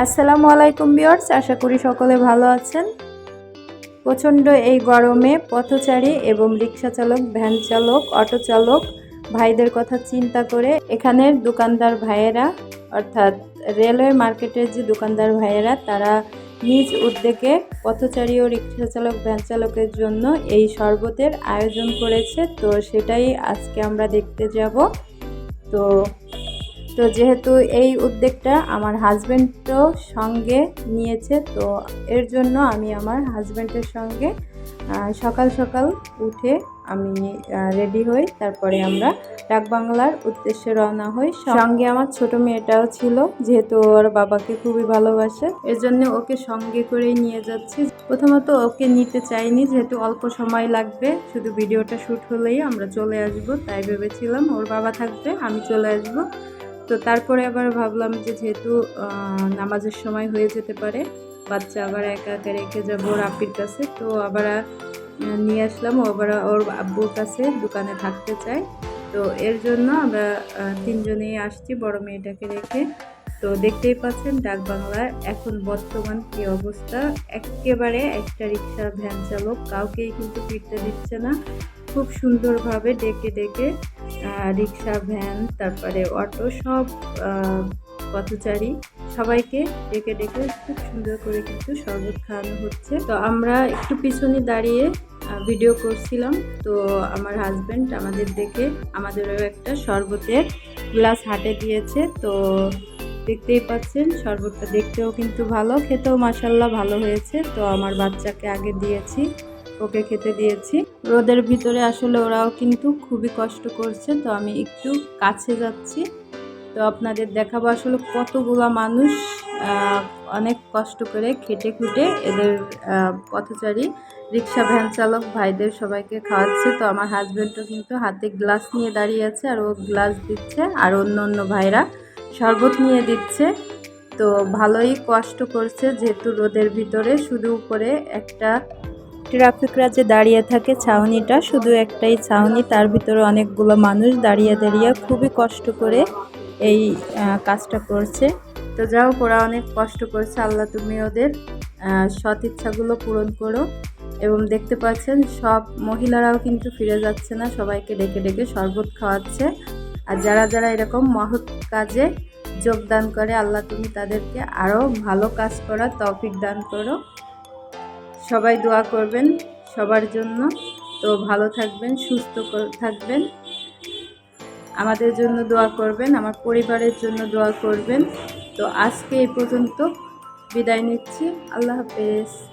আসসালামু আলাইকুম বিয়ার্স আশা করি সকলে ভালো আছেন। প্রচণ্ড এই গরমে পথচারী এবং রিক্সা চালক, ভ্যান চালক, অটো চালক ভাইদের কথা চিন্তা করে এখানের দোকানদার ভাইয়েরা, অর্থাৎ রেলওয়ে মার্কেটের যে দোকানদার ভাইয়েরা, তারা নিজ উদ্যোগে পথচারী ও রিক্সা চালক, ভ্যান চালকের জন্য এই শরবতের আয়োজন করেছে। তো সেটাই আজকে আমরা দেখতে যাব। তো তো যেহেতু এই উদ্যোগটা আমার হাজব্যান্ডও সঙ্গে নিয়েছে, তো এর জন্য আমি আমার হাজব্যান্ডের সঙ্গে সকাল সকাল উঠে আমি রেডি হই। তারপরে আমরা ডাকবাংলার উদ্দেশ্যে রওনা হই। সঙ্গে আমার ছোট মেয়েটাও ছিল, যেহেতু ওর বাবাকে খুবই ভালোবাসে। এর জন্য ওকে সঙ্গে করেই নিয়ে যাচ্ছি। প্রথমত ওকে নিতে চাইনি, যেহেতু অল্প সময় লাগবে। শুধু ভিডিওটা শ্যুট হলেই আমরা চলে আসব, তাই ভেবেছিলাম ওর বাবা থাকবে, আমি চলে আসব। তো তারপরে আবার ভাবলাম যে যেহেতু নামাজের সময় হয়ে যেতে পারে, বাচ্চা আবার একা একা রেখে যাব ওর আপির কাছে, তো আবার নিয়ে আসলাম, ও আবার ওর আব্বুর কাছে দোকানে থাকতে চায়। তো এর জন্য আমরা তিনজনেই আসছি বড় মেয়েটাকে রেখে। তো দেখতেই পাচ্ছেন ডাক বাংলার এখন বর্তমান কি অবস্থা। একেবারে একটা রিক্সা ভ্যান চালক, কাউকেই কিন্তু ফিরতে দিচ্ছে না। খুব সুন্দরভাবে ডেকে ডেকে রিক্সা, ভ্যান, তারপরে অটো সব পথচারী সবাইকে ডেকে ডেকে খুব সুন্দর করে কিন্তু শরবত খাওয়ানো হচ্ছে। তো আমরা একটু পিছনে দাঁড়িয়ে ভিডিও করছিলাম। তো আমার হাজব্যান্ড আমাদের দেখে আমাদেরও একটা শরবতের গ্লাস হাটে দিয়েছে। তো দেখতেই পাচ্ছেন, শরবতটা দেখতেও কিন্তু ভালো, খেতেও মাসাল্লাহ ভালো হয়েছে। তো আমার বাচ্চাকে আগে দিয়েছি। ওকে খেতে দিয়েছি। রোদের ভিতরে আসলে ওরাও কিন্তু খুবই কষ্ট করছে, তো আমি একটু কাছে যাচ্ছি। তো আপনাদের দেখাবো আসলে কতগুলো মানুষ অনেক কষ্ট করে খেটে খুটে এদের পথচারী, রিক্সা ভ্যান চালক ভাইদের সবাইকে খাওয়াচ্ছে। তো আমার হাজব্যান্ডও কিন্তু হাতে গ্লাস নিয়ে দাঁড়িয়ে আছে আর ও গ্লাস দিচ্ছে আর অন্য অন্য ভাইরা শরবত নিয়ে দিচ্ছে। তো ভালোই কষ্ট করছে যেহেতু রোদের ভিতরে, শুধু উপরে একটা ট্রাফিকরা যে দাঁড়িয়ে থাকে। ছাউনিটা শুধু একটাই ছাউনি, তার ভিতরে অনেকগুলো মানুষ দাঁড়িয়ে দাঁড়িয়ে খুবই কষ্ট করে এই কাজটা করছে। তো যাও ওরা অনেক কষ্ট করছে। আল্লাহ তুমি ওদের সৎ ইচ্ছাগুলো পূরণ করো। এবং দেখতে পাচ্ছেন, সব মহিলারাও কিন্তু ফিরে যাচ্ছে না। সবাইকে ডেকে ডেকে শরবত খাওয়াচ্ছে। আর যারা যারা এরকম মহৎ কাজে যোগদান করে, আল্লাহ তুমি তাদেরকে আরও ভালো কাজ করার তৌফিক দান করো। সবাই দোয়া করবেন সবার জন্য। তো ভালো থাকবেন, সুস্থ থাকবেন। আমাদের জন্য দোয়া করবেন, আমার পরিবারের জন্য দোয়া করবেন। তো আজকে এই পর্যন্ত বিদায় নিচ্ছি। আল্লাহ হাফেজ।